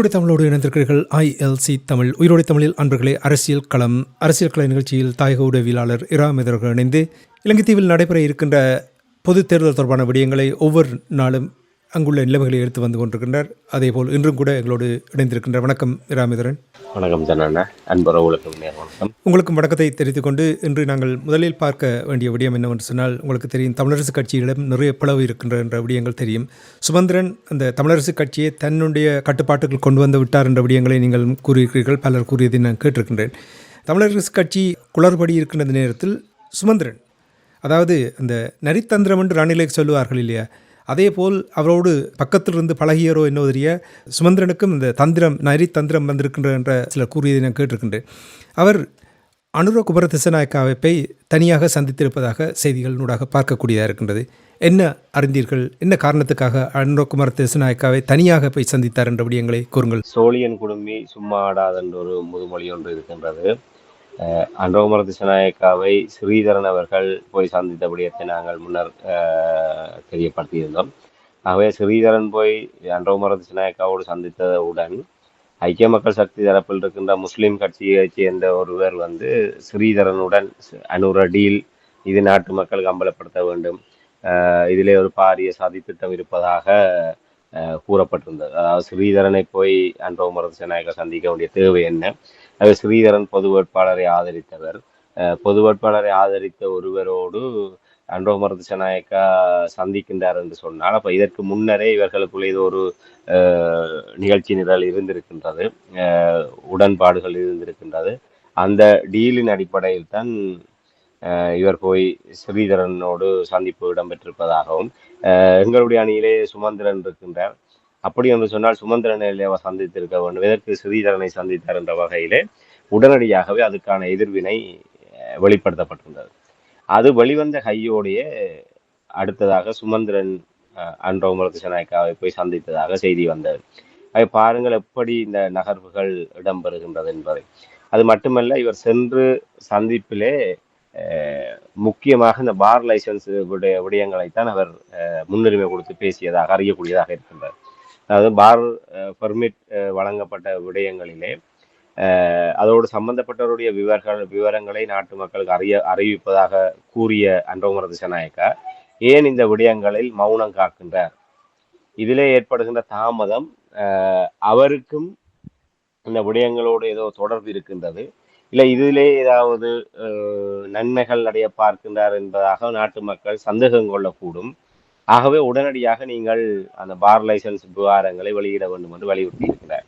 உயிரோடு தமிழோடு இணைந்திருக்கிறீர்கள் ஐஎல்சி தமிழ். உயிரோடு தமிழில் அன்பர்களே அரசியல் களம் அரசியல் கலை நிகழ்ச்சியில் தாயக உடவியலாளர் இராமிதர்கள் இணைந்து இலங்கை தீவில் நடைபெற இருக்கின்ற பொது தேர்தல் தொடர்பான விடயங்களை ஒவ்வொரு நாளும் அங்குள்ள நிலைமைகளை எடுத்து வந்து கொண்டிருக்கின்றார். அதேபோல் இன்றும் கூட எங்களோடு இணைந்திருக்கின்ற வணக்கம் இராமிதரன் வணக்கம் ஜனண்ணா அன்புறவுகளுக்கு வணக்கம் உங்களுக்கும் வணக்கத்தை தெரிவித்துக் கொண்டு இன்று நாங்கள் முதலில் பார்க்க வேண்டிய விடயம் என்னவென்று சொன்னால் உங்களுக்கு தெரியும் தமிழரசு கட்சியிடம் நிறைய பிளவு இருக்கின்ற என்ற விடயங்கள் தெரியும். சுமந்திரன் அந்த தமிழரசு கட்சியை தன்னுடைய கட்டுப்பாட்டுக்குள் கொண்டு வந்து விட்டார் என்ற விடயங்களை நீங்கள் கூறியிருக்கிறீர்கள் பலர் கூறியதை நான் கேட்டிருக்கின்றேன். தமிழரசு கட்சி குளறுபடி இருக்கின்ற நேரத்தில் சுமந்திரன் அதாவது அந்த நரித்தந்திரம் என்று ரணிலை சொல்லுவார்கள் இல்லையா அதேபோல் அவரோடு பக்கத்தில் இருந்து பழகியரோ என்னவோ தெரிய சுமந்திரனுக்கும் இந்த தந்திரம் நரி தந்திரம் வந்திருக்கின்ற என்ற சில கூறியதை நான் கேட்டிருக்கின்றேன். அவர் அனுர குமர போய் தனியாக சந்தித்திருப்பதாக செய்திகள் நூடாக பார்க்கக்கூடியதாக இருக்கின்றது. என்ன அறிந்தீர்கள்? என்ன காரணத்துக்காக அனுர திசநாயக்காவை தனியாக போய் சந்தித்தார் என்ற விடயங்களை கூறுங்கள். சோழியன் குடும்பி சும்மா ஆடாதென்ற ஒரு முதுமொழி ஒன்று இருக்கின்றது. அன்றோமர திசநாயக்காவை ஸ்ரீதரன் அவர்கள் போய் சந்தித்த விடயத்தை நாங்கள் முன்னர் அஹ், தெரியப்படுத்தியிருந்தோம். ஆகவே ஸ்ரீதரன் போய் அன்றோமர திசநாயக்காவோடு சந்தித்தவுடன் ஐக்கிய மக்கள் சக்தி தரப்பில் இருக்கின்ற முஸ்லீம் கட்சியைச் சேர்ந்த ஒருவர் வந்து ஸ்ரீதரனுடன் அனுர டீல் இது நாட்டு மக்களுக்கு அம்பலப்படுத்த வேண்டும். இதிலே ஒரு பாரிய சதித்திட்டம் இருப்பதாக கூறப்பட்டிருந்தது. அதாவது ஸ்ரீதரனை போய் அன்றோமர திசநாயக்கா சந்திக்க வேண்டிய தேவை என்ன? ஸ்ரீதரன் பொது வேட்பாளரை ஆதரித்தவர். பொது வேட்பாளரை ஆதரித்த ஒருவரோடு அன்றோமர திசநாயக்கா சந்திக்கின்றார் என்று சொன்னால் அப்போ இதற்கு முன்னரே இவர்களுக்குள்ள இது ஒரு நிகழ்ச்சி நிரல் இருந்திருக்கின்றது. உடன்பாடுகள் இருந்திருக்கின்றது. அந்த டீலின் அடிப்படையில் தான் இவர் போய் ஸ்ரீதரனோடு சந்திப்பு இடம்பெற்றிருப்பதாகவும் எங்களுடைய அணியிலே சுமந்திரன் இருக்கின்றார். அப்படி என்று சொன்னால் சுமந்திரனை அவர் சந்தித்திருக்க வேண்டும். இதற்கு ஸ்ரீதரனை சந்தித்தார் என்ற வகையிலே உடனடியாகவே அதுக்கான எதிர்வினை அஹ், வெளிப்படுத்தப்பட்டிருந்தது. அது வெளிவந்த கையோடையே அடுத்ததாக சுமந்திரன் அஹ், அன்றோ முருகசநாயக்காவை போய் சந்தித்ததாக செய்தி வந்தது. அதை பாருங்கள் எப்படி இந்த நகர்வுகள் இடம்பெறுகின்றது என்பதை. அது மட்டுமல்ல இவர் சென்று சந்திப்பிலே முக்கியமாக இந்த பார் லைசன்ஸ் விடய விடயங்களைத்தான் அவர் அஹ், முன்னுரிமை கொடுத்து பேசியதாக அறியக்கூடியதாக இருக்கின்றார் அதாவது பார் பெர்மிட் வழங்கப்பட்ட விடயங்களிலே அதோடு சம்பந்தப்பட்டவருடைய விவரங்கள் விவரங்களை நாட்டு மக்களுக்கு அறிய அறிவிப்பதாக கூறிய அன்றோமர திசநாயக்கா ஏன் இந்த விடயங்களில் மௌனம் காக்கின்றார்? இதிலே ஏற்படுகின்ற தாமதம் அவருக்கும் இந்த விடயங்களோடு ஏதோ தொடர்பு இருக்கின்றது. இல்லை இதிலே ஏதாவது நன்மைகள் அடைய பார்க்கின்றார் என்பதாக நாட்டு மக்கள் சந்தேகம் கொள்ளக்கூடும். ஆகவே உடனடியாக நீங்கள் அந்த பார் லைசன்ஸ் விவகாரங்களை வெளியிட வேண்டும் என்று வலியுறுத்தி இருக்கிறார்.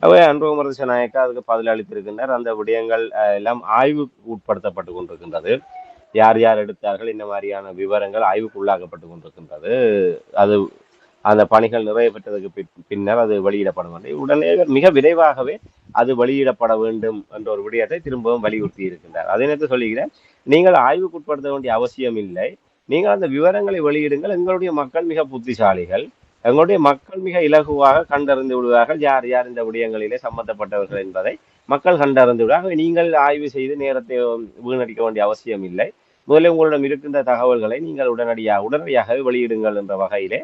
ஆகவே அன்பகுமரச நாயக்கா அதுக்கு பதில் அளித்திருக்கின்றார். அந்த விடயங்கள் எல்லாம் ஆய்வுக்கு உட்படுத்தப்பட்டு கொண்டிருக்கின்றது. யார் யார் எடுத்தார்கள் இந்த மாதிரியான விவரங்கள் ஆய்வுக்கு உள்ளாக்கப்பட்டு கொண்டிருக்கின்றது. அது அந்த பணிகள் நிறைவேற்றதுக்கு பின்- பின்னர் அது வெளியிடப்படும் என்று. உடனே மிக விரைவாகவே அது வெளியிடப்பட வேண்டும் என்ற ஒரு விடயத்தை திரும்பவும் வலியுறுத்தி இருக்கின்றார். அதே நேரத்தில் சொல்லுகிறேன் நீங்கள் ஆய்வுக்கு உட்படுத்த வேண்டிய அவசியம் இல்லை. நீங்கள் அந்த விவரங்களை வெளியிடுங்கள். எங்களுடைய மக்கள் மிக புத்திசாலிகள். எங்களுடைய மக்கள் மிக இலகுவாக கண்டறிந்து விடுவார்கள். யார் யார் இந்த விடயங்களிலே சம்பந்தப்பட்டவர்கள் என்பதை மக்கள் கண்டறிந்து விடுவார்கள். நீங்கள் ஆய்வு செய்து நேரத்தை வீணடிக்க வேண்டிய அவசியம் இல்லை. முதலில் உங்களிடம் இருக்கின்ற தகவல்களை நீங்கள் உடனடியாக உடனடியாகவே வெளியிடுங்கள் என்ற வகையிலே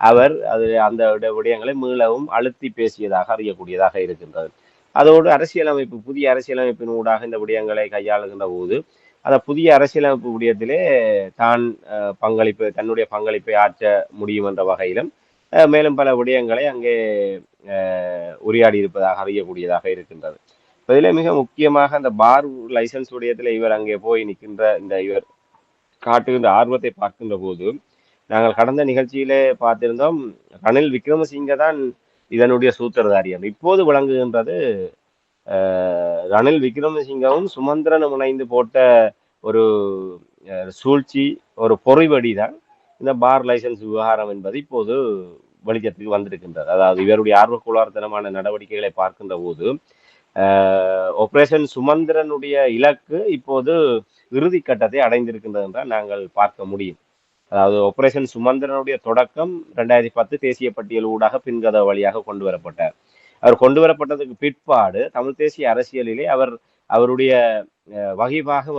அவர் அது அந்த விடயங்களை மீளவும் அழுத்தி பேசியதாக அறியக்கூடியதாக இருக்கின்றது. அதோடு அரசியலமைப்பு புதிய அரசியலமைப்பின் ஊடாக இந்த விடயங்களை கையாளுகின்ற போது அந்த புதிய அரசியலமைப்பு விடயத்திலே தான் பங்களிப்பு தன்னுடைய பங்களிப்பை ஆற்ற முடியும் என்ற வகையிலும் மேலும் பல விடயங்களை அங்கே உரையாடி இருப்பதாக அறியக்கூடியதாக இருக்கின்றது. இதில் மிக முக்கியமாக அந்த பார் லைசன்ஸ் உடையத்தில் இவர் அங்கே போய் நிற்கின்ற இந்த இவர் காட்டுகின்ற ஆர்வத்தை பார்க்கின்ற போது நாங்கள் கடந்த நிகழ்ச்சியிலே பார்த்திருந்தோம் ரணில் விக்ரமசிங்க தான் இதனுடைய சூத்திரதாரி என்று. இப்போது விளங்குகின்றது ரணில் விக்ரமசிங்கவும் சுமந்திரனும் இணைந்து போட்ட ஒரு சூழ்ச்சி ஒரு பொறிவடி தான் இந்த பார் லைசன்ஸ் விவகாரம் என்பது இப்போது வெளிச்சத்துக்கு வந்திருக்கின்றது. அதாவது இவருடைய ஆர்வக்குளார்த்தனமான நடவடிக்கைகளை பார்க்கின்ற போது ஆபரேஷன் சுமந்திரனுடைய இலக்கு இப்போது இறுதி கட்டத்தை அடைந்திருக்கின்றது என்றால் நாங்கள் பார்க்க முடியும். அதாவது ஆபரேஷன் சுமந்திரனுடைய தொடக்கம் ரெண்டாயிரத்தி பத்து தேசிய பட்டியல் ஊடாக பின்கத வழியாக கொண்டு வரப்பட்டார். அவர் கொண்டு வரப்பட்டதுக்கு பிற்பாடு தமிழ் தேசிய அரசியலிலே அவர் அவருடைய அஹ்,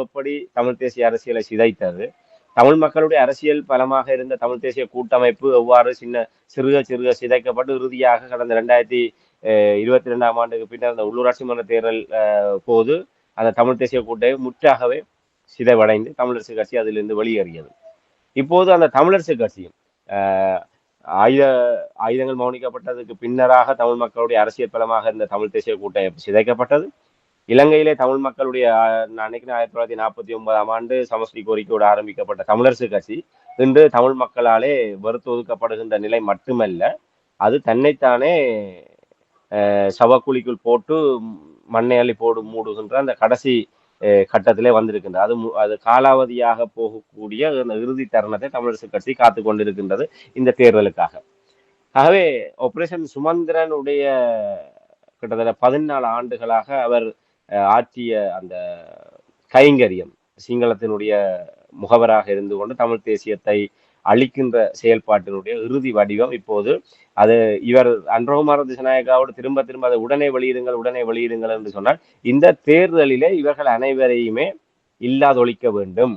எப்படி தமிழ் தேசிய அரசியலை சிதைத்தது. தமிழ் மக்களுடைய அரசியல் பலமாக இருந்த தமிழ் தேசிய கூட்டமைப்பு எவ்வாறு சின்ன சிறுக சிறுக சிதைக்கப்பட்டு இறுதியாக கடந்த ரெண்டாயிரத்தி இருபத்தி ரெண்டாம் ஆண்டுக்கு பின்னர் அந்த உள்ளூராட்சி மன்ற தேர்தல் அஹ், போது அந்த தமிழ் தேசிய கூட்டம் முற்றாகவே சிதைவடைந்து தமிழரசு கட்சி அதிலிருந்து வெளியேறியது. இப்போது அந்த தமிழரசு கட்சியும் ஆஹ் ஆயுத ஆயுதங்கள் மௌனிக்கப்பட்டதுக்கு பின்னராக தமிழ் மக்களுடைய அரசியல் பலமாக இருந்த தமிழ் தேசிய கூட்டமைப்பு சிதைக்கப்பட்டது. இலங்கையிலே தமிழ் மக்களுடைய நான் நினைக்கிறேன் ஆயிரத்தி தொள்ளாயிரத்தி நாற்பத்தி ஒன்பதாம் ஆண்டு சமஸ்டி கோரிக்கையோடு ஆரம்பிக்கப்பட்ட தமிழரசு கட்சி இன்று தமிழ் மக்களாலே வெறுத்து ஒதுக்கப்படுகின்ற நிலை மட்டுமல்ல அது தன்னைத்தானே சவக்குழிக்குள் போட்டு மண்ணை அள்ளி போடு மூடுகின்ற அந்த கடைசி கட்டத்திலே வந்திருக்கின்றது. அது அது காலாவதியாக போகக்கூடிய அந்த இறுதி தருணத்தை தமிழரசு கட்சி காத்து கொண்டிருக்கின்றது இந்த தேர்தலுக்காக. ஆகவே ஆபரேஷன் சுமந்திரனுடைய கிட்டத்தட்ட பதினாலு ஆண்டுகளாக அவர் ஆற்றிய அந்த கைங்கரியம் சிங்களத்தினுடைய முகவராக இருந்து கொண்டு தமிழ் தேசியத்தை அழிக்கின்ற செயல்பாட்டினுடைய இறுதி வடிவம் இப்போது அது இவர் அன்றகுமார திசநாயகாவோடு திரும்ப திரும்ப அதை உடனே வெளியிடுங்கள் உடனே வெளியிடுங்கள் என்று சொன்னால் இந்த தேர்தலிலே இவர்கள் அனைவரையுமே இல்லாதொழிக்க வேண்டும்.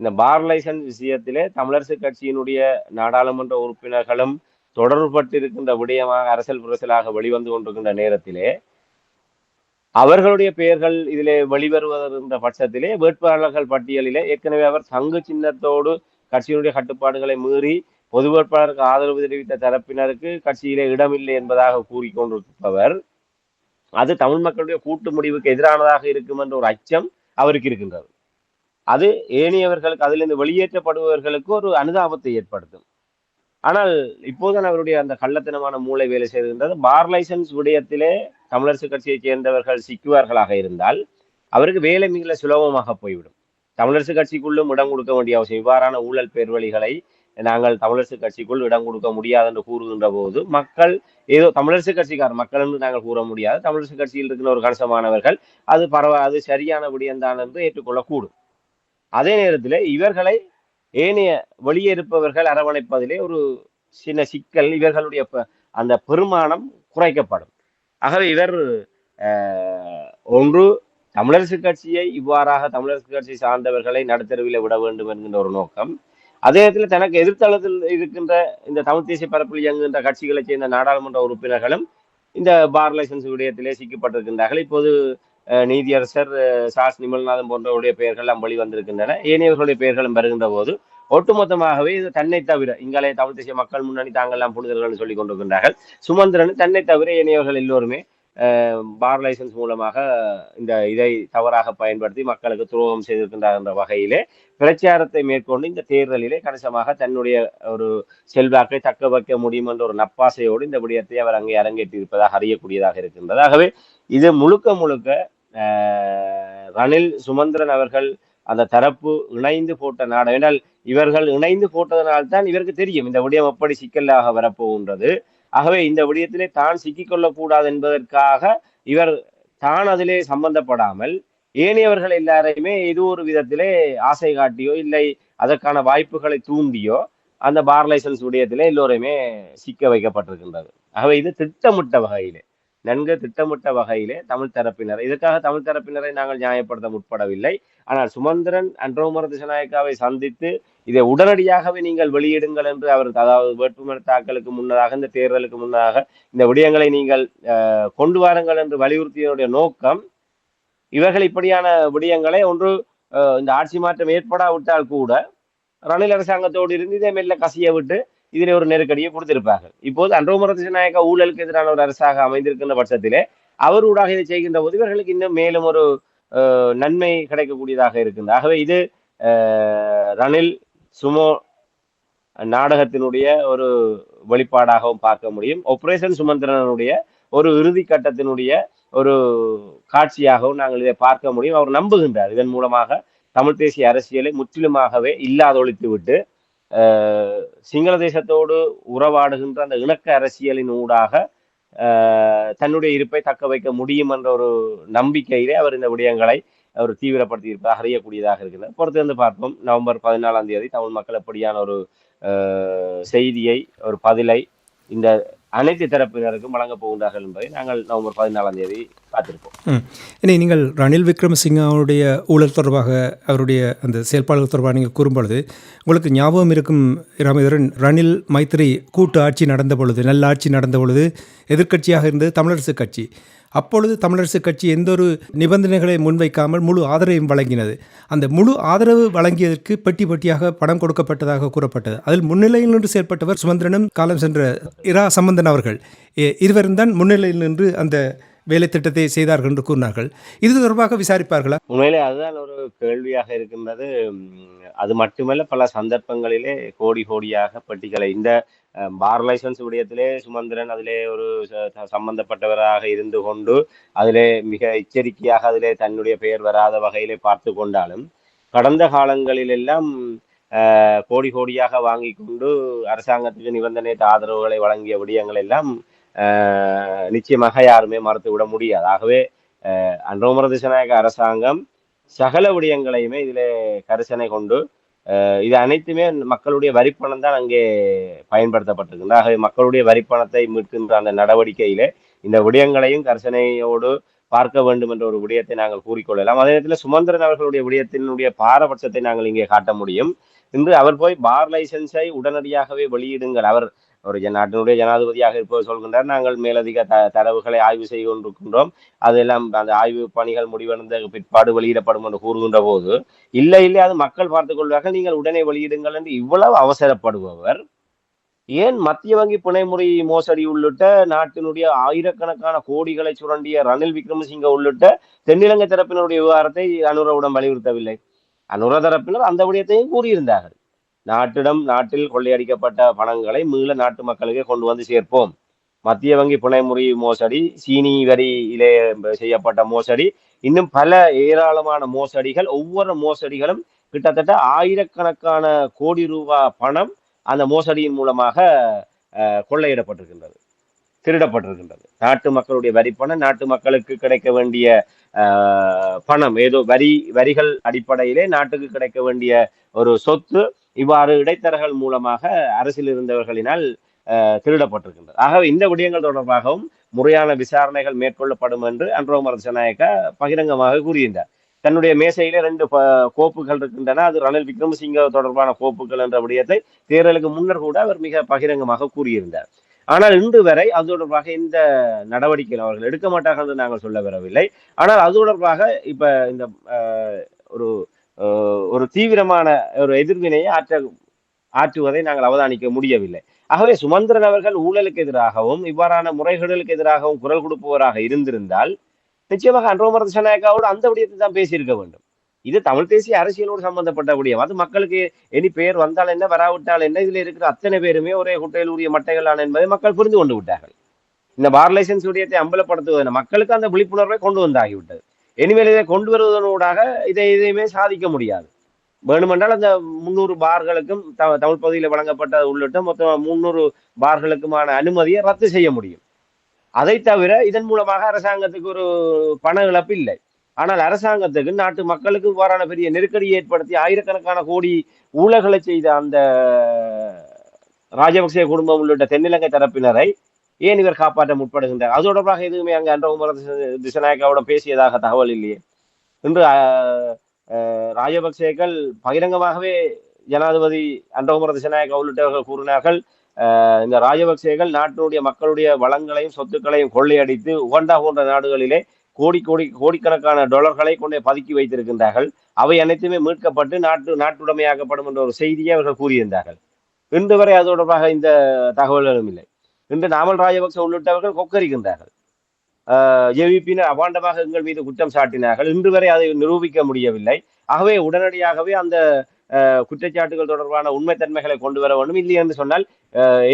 இந்த பார் லைசன்ஸ் விஷயத்திலே தமிழரசு கட்சியினுடைய நாடாளுமன்ற உறுப்பினர்களும் தொடர்பட்டிருக்கின்ற விடயமாக அரசியல் புரசலாக வெளிவந்து கொண்டிருக்கின்ற நேரத்திலே அவர்களுடைய பெயர்கள் இதிலே வெளிவருவதென்ற பட்சத்திலே வேட்பாளர்கள் பட்டியலிலே ஏற்கனவே அவர் தங்கு சின்னத்தோடு கட்சியினுடைய கட்டுப்பாடுகளை மீறி பொது வேட்பாளருக்கு ஆதரவு தெரிவித்த தரப்பினருக்கு கட்சியிலே இடமில்லை என்பதாக கூறிக்கொண்டிருப்பவர். அது தமிழ் மக்களுடைய கூட்டு முடிவுக்கு எதிரானதாக இருக்கும் என்ற ஒரு அச்சம் அவருக்கு இருக்கின்றது. அது ஏனையவர்களுக்கு அதிலிருந்து வெளியேற்றப்படுபவர்களுக்கு ஒரு அனுதாபத்தை ஏற்படுத்தும். ஆனால் இப்போதுதான் அவருடைய அந்த கள்ளத்தனமான மூளை வேலை செய்கின்றது பார் லைசன்ஸ் விடயத்திலே தமிழரசு கட்சியைச் சேர்ந்தவர்கள் சிக்குவார்களாக இருந்தால் அவருக்கு வேலை மிக சுலபமாக போய்விடும். தமிழரசு கட்சிக்குள்ளும் இடம் கொடுக்க வேண்டிய அவசியம். இவ்வாறான ஊழல் பேர்வழிகளை நாங்கள் தமிழரசு கட்சிக்குள் இடம் கொடுக்க முடியாது என்று கூறுகின்ற போது மக்கள் ஏதோ தமிழரசு கட்சிக்கார் மக்கள் என்று நாங்கள் கூற முடியாது. தமிழரசு கட்சியில் இருக்கிற ஒரு கணிசமானவர்கள் அது பரவ அது சரியான விடயம்தான் என்று ஏற்றுக்கொள்ளக்கூடும். அதே நேரத்தில் இவர்களை ஏனைய வெளியே இருப்பவர்கள் அரவணைப்பதிலே ஒரு சின்ன சிக்கல். இவர்களுடைய அந்த பெருமானம் குறைக்கப்படும். ஆகவே இவர் ஒன்று தமிழரசு கட்சியை இவ்வாறாக தமிழரசு கட்சி சார்ந்தவர்களை நடுத்தருவில விட வேண்டும் என்கின்ற ஒரு நோக்கம். அதே நேரத்தில் தனக்கு எதிர்த்தளத்தில் இருக்கின்ற இந்த தமிழ் தேசிய பரப்பில் இயங்குகின்ற கட்சிகளைச் சேர்ந்த நாடாளுமன்ற உறுப்பினர்களும் இந்த பார் லைசன்ஸ் விடயத்திலே சிக்கப்பட்டிருக்கின்றார்கள். இப்போது அஹ், நீதியரசர் சாஸ் நிமல்நாதன் போன்றவருடைய பெயர்கள் எல்லாம் வெளிவந்திருக்கின்றன. ஏனையவர்களுடைய பெயர்களும் வருகின்ற போது ஒட்டுமொத்தமாகவே இது தன்னை தவிர இங்காலே தமிழ் தேசிய மக்கள் முன்னணி தாங்கள்லாம் புனிதர்கள் சொல்லிக் கொண்டிருக்கின்றார்கள். சுமந்திரன் தன்னை தவிர ஏனையவர்கள் எல்லோருமே பார் லைசன்ஸ் மூலமாக இந்த இதை தவறாக பயன்படுத்தி மக்களுக்கு துரோகம் செய்திருக்கின்றார் என்ற வகையிலே பிரச்சாரத்தை மேற்கொண்டு இந்த தேர்தலிலே கணிசமாக தன்னுடைய ஒரு செல்வாக்கை தக்க வைக்க முடியும் என்ற ஒரு நப்பாசையோடு இந்த விடயத்தை அவர் அங்கே அரங்கேற்றி இருப்பதாக அறியக்கூடியதாக இருக்கின்றது. ஆகவே இது முழுக்க முழுக்க ரணில் சுமந்திரன் அவர்கள் அந்த தரப்பு இணைந்து போட்ட நாடு ஏனால் இவர்கள் இணைந்து போட்டதனால்தான் இவருக்கு தெரியும் இந்த விடயம் எப்படி சிக்கலாக வரப்போகின்றது. ஆகவே இந்த விடயத்திலே தான் சிக்கிக்கொள்ளக் கூடாது என்பதற்காக இவர் தான் அதிலே சம்பந்தப்படாமல் ஏனையவர்கள் எல்லாரையுமே ஏதோ ஒரு விதத்திலே ஆசை காட்டியோ இல்லை அதற்கான வாய்ப்புகளை தூண்டியோ அந்த பார் லைசன்ஸ் விடயத்திலே எல்லோரையுமே சிக்க வைக்கப்பட்டிருக்கின்றது. ஆகவே இது திட்டமிட்ட வகையிலே. நன்கு திட்டமிட்ட வகையிலே தமிழ் தரப்பினர். இதற்காக தமிழ் தரப்பினரை நாங்கள் நியாயப்படுத்த முற்படவில்லை ஆனால் சுமந்திரன் அன்றோமர திசநாயக்காவை சந்தித்து இதை உடனடியாகவே நீங்கள் வெளியிடுங்கள் என்று அவர் அதாவது வேட்புமனு தாக்கலுக்கு முன்னதாக இந்த தேர்தலுக்கு முன்னதாக இந்த விடயங்களை நீங்கள் அஹ், கொண்டு வாருங்கள் என்று வலியுறுத்தியதனுடைய நோக்கம் இவர்கள் இப்படியான விடயங்களை ஒன்று அஹ், இந்த ஆட்சி மாற்றம் ஏற்படாவிட்டால் கூட ரணில் அரசாங்கத்தோடு இருந்து இதை மெல்ல கசிய விட்டு இதில் ஒரு நெருக்கடியை கொடுத்திருப்பார்கள். இப்போது அன்றோமர நாயக்கா ஊழலுக்கு எதிரான ஒரு அரசாக அமைந்திருக்கின்ற பட்சத்திலே அவர் ஊடாக இதை செய்கின்ற போது இவர்களுக்கு இன்னும் மேலும் ஒரு நன்மை கிடைக்கக்கூடியதாக இருக்கின்றது. ஆகவே இது ரணில் சுமோ நாடகத்தினுடைய ஒரு வெளிப்பாடாகவும் பார்க்க முடியும். ஆபரேஷன் சுமந்திரனுடைய ஒரு இறுதி கட்டத்தினுடைய ஒரு காட்சியாகவும் நாங்கள் இதை பார்க்க முடியும். அவர் நம்புகின்றார். இதன் மூலமாக தமிழ் தேசிய அரசியலை முற்றிலுமாகவே இல்லாதொழித்து விட்டு சிங்கள தேசத்தோடு உறவாடுகின்ற அந்த இணக்க அரசியலின் ஊடாக தன்னுடைய இருப்பை தக்க வைக்க முடியும் என்ற ஒரு நம்பிக்கையிலே அவர் இந்த விடயங்களை அவர் தீவிரப்படுத்தி இருப்பதாக அறியக்கூடியதாக இருக்கிறது. பொறுத்து வந்து பார்ப்போம். நவம்பர் பதினாலாம் தேதி தமிழ் மக்கள் எப்படியான ஒரு செய்தியை ஒரு பதிலை இந்த அனைத்து தரப்பினருக்கும் வழங்கப் போகின்றார்கள் என்பதை நாங்கள் நவம்பர் பதினாலாம் தேதி காத்திருப்போம் இனி நீங்கள் ரணில் விக்ரமசிங்க அவருடைய ஊழல் தொடர்பாக அவருடைய அந்த செயல்பாடுகள் தொடர்பாக நீங்கள் கூறும்பொழுது உங்களுக்கு ஞாபகம் இருக்கும் ராமேந்திரன் ரணில் மைத்திரி கூட்டு ஆட்சி நடந்த பொழுது நல்ல ஆட்சி நடந்த பொழுது எதிர்க்கட்சியாக இருந்தது தமிழரசு கட்சி. அப்பொழுது தமிழரசுக் கட்சி எந்த ஒரு நிபந்தனைகளை முன்வைக்காமல் முழு ஆதரவையும் வழங்கினது. அந்த முழு ஆதரவு வழங்கியதற்கு பெட்டி பெட்டியாக பணம் கொடுக்கப்பட்டதாக கூறப்பட்டது. அதில் முன்னிலையில் நின்று செயற்பட்டவர் சுமந்திரனும் காலம் சென்ற இரா சம்பந்தன் அவர்கள். இ- இருவரும் தான் முன்னிலையில் நின்று அந்த வேலை திட்டத்தை செய்தார்கள் என்று கூறினார்கள். இது தொடர்பாக விசாரிப்பார்களா? உண்மையிலே அதுதான் ஒரு கேள்வியாக இருக்கின்றது. அது மட்டுமல்ல பல சந்தர்ப்பங்களிலே கோடி கோடியாக பெட்டிகளை இந்த பார் லைசன்ஸ் விடயத்திலே சுமந்திரன் அதிலே ஒரு ச- சம்பந்தப்பட்டவராக இருந்து கொண்டு அதிலே மிக எச்சரிக்கையாக அதிலே தன்னுடைய பெயர் வராத வகையிலே பார்த்து கொண்டாலும் கடந்த காலங்களில் எல்லாம் அஹ், கோடி கோடியாக வாங்கி கொண்டு அரசாங்கத்துக்கு நிபந்தனை ஆதரவுகளை வழங்கிய விடயங்கள் எல்லாம் நிச்சயமாக யாருமே மறுத்து விட முடியாது. ஆகவே அஹ், அன்றோமர திசநாயக அரசாங்கம் சகல விடயங்களையுமே இதிலே கரிசனை கொண்டு இது அனைத்துமே மக்களுடைய வரிப்பணம் தான் அங்கே பயன்படுத்தப்பட்டிருக்கு ஆகவே மக்களுடைய வரிப்பணத்தை மீட்கின்ற அந்த நடவடிக்கையிலே இந்த விடயங்களையும் கரிசனையோடு பார்க்க வேண்டும் என்ற ஒரு விடயத்தை நாங்கள் கூறிக்கொள்ளலாம். அதே நேரத்தில் சுமந்திரன் அவர்களுடைய விடயத்தினுடைய பாரபட்சத்தை நாங்கள் இங்கே காட்ட முடியும். இன்று அவர் போய் பார் லைசன்ஸை உடனடியாகவே வெளியிடுங்கள். அவர் ஒரு நாட்டினுடைய ஜனாதிபதியாக இருப்பவர் சொல்கின்றார். நாங்கள் மேலதிக த தரவுகளை ஆய்வு செய்து கொண்டிருக்கின்றோம். அதெல்லாம் அந்த ஆய்வு பணிகள் முடிவடைந்த பிற்பாடு வெளியிடப்படும் என்று கூறுகின்ற போது இல்லை இல்லை அது மக்கள் பார்த்துக் கொள்வார்கள் நீங்கள் உடனே வெளியிடுங்கள் என்று இவ்வளவு அவசரப்படுபவர். ஏன் மத்திய வங்கி பிணைமுறை மோசடி உள்ளிட்ட நாட்டினுடைய ஆயிரக்கணக்கான கோடிகளை சுரண்டிய ரணில் விக்ரமசிங்க உள்ளிட்ட தென்னிலங்கை தரப்பினருடைய விவகாரத்தை அனுரவுடன் வலியுறுத்தவில்லை. அனுர தரப்பினர் அந்த விடயத்தையும் கூறியிருந்தார்கள். நாட்டிடம் நாட்டில் கொள்ளையடிக்கப்பட்ட பணங்களை மீள நாட்டு மக்களுக்கு கொண்டு வந்து சேர்ப்போம். மத்திய வங்கி புனைமுறி மோசடி சீனி வரியிலே செய்யப்பட்ட மோசடி இன்னும் பல ஏராளமான மோசடிகள் ஒவ்வொரு மோசடிகளும் கிட்டத்தட்ட ஆயிரக்கணக்கான கோடி ரூபாய் பணம் அந்த மோசடியின் மூலமாக கொள்ளையிடப்பட்டிருக்கின்றது திருடப்பட்டிருக்கின்றது. நாட்டு மக்களுடைய வரிப்பணம் நாட்டு மக்களுக்கு கிடைக்க வேண்டிய பணம் ஏதோ வரி வரிகள் அடிப்படையிலே நாட்டுக்கு கிடைக்க வேண்டிய ஒரு சொத்து இவ்வாறு இடைத்தரகர்கள் மூலமாக அரசில் இருந்தவர்களினால் திருடப்பட்டிருக்கின்றது. ஆகவே இந்த விடயங்கள் தொடர்பாகவும் முறையான விசாரணைகள் மேற்கொள்ளப்படும் என்று அன்ரோமர் ஜனநாயக்க பகிரங்கமாக கூறியிருந்தார் தன்னுடைய மேசையிலே ரெண்டு கோப்புகள் இருக்கின்றன. அது ரணில் விக்ரமசிங்க தொடர்பான கோப்புகள் என்ற விடயத்தை தேர்தலுக்கு முன்னர் கூட அவர் மிக பகிரங்கமாக கூறியிருந்தார். ஆனால் இன்று வரை அது தொடர்பாக இந்த நடவடிக்கையில் அவர்கள் எடுக்க மாட்டார்கள் என்று நாங்கள் சொல்ல வரவில்லை. ஆனால் அது தொடர்பாக இப்ப இந்த ஒரு ஒரு தீவிரமான ஒரு எதிர்வினையை ஆற்ற ஆற்றுவதை நாங்கள் அவதானிக்க முடியவில்லை. ஆகவே சுமந்திரன் அவர்கள் ஊழலுக்கு எதிராகவும் இவ்வாறான முறைகேடுகளுக்கு எதிராகவும் குரல் கொடுப்பவராக இருந்திருந்தால் நிச்சயமாக அன்றோமர் திசநாயக்காவோடு அந்த விடயத்தை தான் பேசியிருக்க வேண்டும். இது தமிழ் தேசிய அரசியலோடு சம்பந்தப்பட்ட விடயம். அது மக்களுக்கு இனி பெயர் வந்தால் என்ன வராவிட்டால் என்ன இதில் இருக்கிற அத்தனை பேருமே ஒரே குட்டையில் உரிய மட்டைகளான என்பதை மக்கள் புரிந்து கொண்டு விட்டார்கள். இந்த பார் லைசன்ஸ் விடயத்தை அம்பலப்படுத்துவதன் மக்களுக்கு அந்த விழிப்புணர்வை கொண்டு வந்தாகிவிட்டது. இனிமேல் இதை கொண்டு வருவதனூடாக இதை எதையுமே சாதிக்க முடியாது. வேணுமென்றால் அந்த முந்நூறு பார்களுக்கும் த- தமிழ் பகுதியில் வழங்கப்பட்ட உள்ளிட்ட மொத்தம் முந்நூறு பார்களுக்குமான அனுமதியை ரத்து செய்ய முடியும். அதை தவிர இதன் மூலமாக அரசாங்கத்துக்கு ஒரு பண இழப்பு இல்லை. ஆனால் அரசாங்கத்துக்கு நாட்டு மக்களுக்கு இவ்வாறான பெரிய நெருக்கடியை ஏற்படுத்தி ஆயிரக்கணக்கான கோடி ஊழல்களை செய்த அந்த ராஜபக்சே குடும்பம் உள்ளிட்ட தென்னிலங்கை தரப்பினரை ஏன் இவர் காப்பாற்ற முற்படுகின்றார்? அது தொடர்பாக எதுவுமே அங்கே அன்றகுமர திசநாயக்காவோட பேசியதாக தகவல் இல்லையே. இன்று ராஜபக்சேக்கள் பகிரங்கமாகவே ஜனாதிபதி அன்றகுமர திசநாயக்கா உள்ளிட்டவர்கள் கூறினார்கள் இந்த ராஜபக்சேகள் நாட்டினுடைய மக்களுடைய வளங்களையும் சொத்துக்களையும் கொள்ளையடித்து உகண்டா போன்ற நாடுகளிலே கோடி கோடி கோடிக்கணக்கான டாலர்களை கொண்டே பதுக்கி வைத்திருக்கின்றார்கள். அவை அனைத்துமே மீட்கப்பட்டு நாட்டு நாட்டுடைமையாக்கப்படும் என்ற ஒரு செய்தியை அவர்கள் கூறியிருந்தார்கள். இன்று வரை அது தொடர்பாக இந்த தகவல்களும் இல்லை. இன்று நாமல் ராஜபக்ச உள்ளிட்டவர்கள் கொக்கரிக்கின்றார்கள். ஜேவிபியினர் அபாண்டமாக எங்கள் மீது குற்றம் சாட்டினார்கள். இன்று வரை அதை நிரூபிக்க முடியவில்லை. ஆகவே உடனடியாகவே அந்த குற்றச்சாட்டுகள் தொடர்பான உண்மைத்தன்மைகளை கொண்டு வர வேண்டும். இல்லை என்று சொன்னால்